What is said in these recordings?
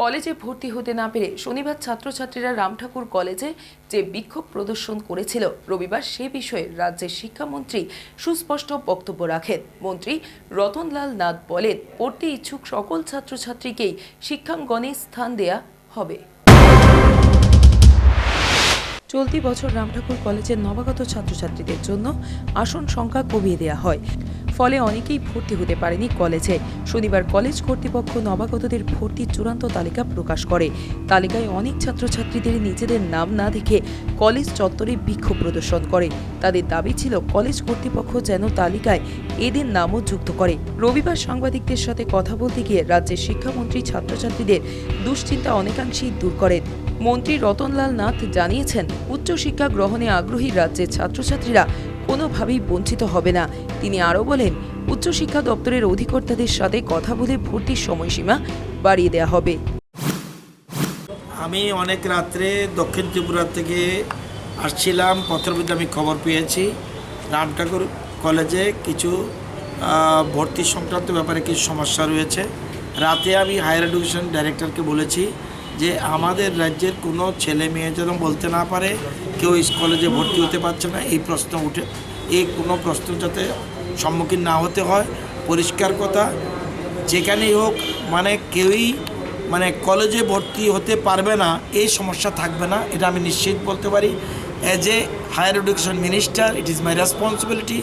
কলেজে ভর্তি হতে না পেরে শনিবার ছাত্রছাত্রীরা রামঠাকুর কলেজে যে বিক্ষোভ প্রদর্শন করেছিল, রবিবার সে বিষয়ে রাজ্যের শিক্ষামন্ত্রী সুস্পষ্ট বক্তব্য রাখেন। মন্ত্রী রতনলাল নাথ বলেন, পড়তে ইচ্ছুক সকল ছাত্রছাত্রীকেই শিক্ষাঙ্গনে স্থান দেয়া হবে। চলতি বছর রামঠাকুর কলেজের নবাগত ছাত্রছাত্রীদের জন্য আসন সংখ্যা কমিয়ে দেওয়া হয়। ফলে অনেকেই ভর্তি হতে পারেনি কলেজে। শনিবার কলেজ কর্তৃপক্ষ নবাগতদের ভর্তির চূড়ান্ত তালিকা প্রকাশ করে। তালিকায় অনেক ছাত্রছাত্রীদের নিজেদের নাম না দেখে কলেজ চত্বরে বিক্ষোভ প্রদর্শন করে। তাদের দাবি ছিল কলেজ কর্তৃপক্ষ যেন তালিকায় এদের নামও যুক্ত করে। রবিবার সাংবাদিকদের সাথে কথা বলতে গিয়ে রাজ্যের শিক্ষামন্ত্রী ছাত্রছাত্রীদের দুশ্চিন্তা অনেকাংশেই দূর করেন। মন্ত্রী রতনলাল নাথ জানিয়েছেন, উচ্চশিক্ষা গ্রহণে আগ্রহী রাজ্যের ছাত্রছাত্রীরা কোনোভাবেই বঞ্চিত হবে না। তিনি আরও বলেন, উচ্চশিক্ষা দপ্তরের অধিকর্তাদের সাথে কথা বলে ভর্তির সময়সীমা বাড়িয়ে দেওয়া হবে। আমি অনেক রাত্রে দক্ষিণ ত্রিপুরা থেকে আসছিলাম, পত্রবিদ্যা আমি খবর পেয়েছি। রাম ঠাকুর কলেজে কিছু ভর্তি সংক্রান্ত ব্যাপারে কিছু সমস্যা রয়েছে। রাতে আমি হায়ার এডুকেশন ডাইরেক্টরকে বলেছি যে আমাদের রাজ্যের কোনো ছেলে মেয়ে যেন বলতে না পারে, কেউ কলেজে ভর্তি হতে পারছে না, এই প্রশ্ন উঠে, এই কোনো প্রশ্ন যাতে সম্মুখীন না হতে হয়। পরিষ্কার কথা, যেখানেই হোক মানে কেউই মানে কলেজে ভর্তি হতে পারবে না, এই সমস্যা থাকবে না, এটা আমি নিশ্চিত বলতে পারি। As a higher education minister it is my responsibility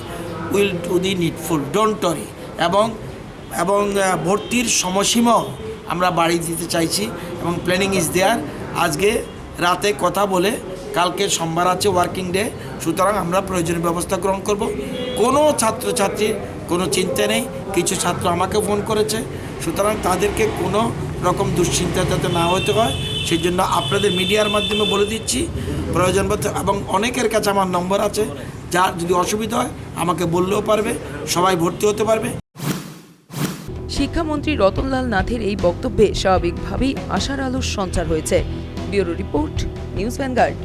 will do the needful don't worry এবং এবং ভর্তির সময়সীমাও আমরা বাড়ি দিতে চাইছি এবং প্ল্যানিং ইজ দেয়ার আজকে রাতে কথা বলে কালকে সোমবার আছে ওয়ার্কিং ডে সুতরাং আমরা প্রয়োজনীয় ব্যবস্থা গ্রহণ করব। কোনো ছাত্রছাত্রীর কোনো চিন্তা নেই। কিছু ছাত্র আমাকে ফোন করেছে। সুতরাং তাদেরকে কোনো রকম দুশ্চিন্তা যাতে না হতে হয় সেই জন্য আপনাদের মিডিয়ার মাধ্যমে বলে দিচ্ছি। প্রয়োজন এবং অনেকের কাছে আমার নম্বর আছে। যার যদি অসুবিধা হয়, আমাকে বললেও পারবে। সবাই ভর্তি হতে পারবে। শিক্ষামন্ত্রী রতনলাল নাথের এই বক্তব্যে স্বাভাবিকভাবেই আশার আলোর সঞ্চার হয়েছে। Bureau report news vanguard.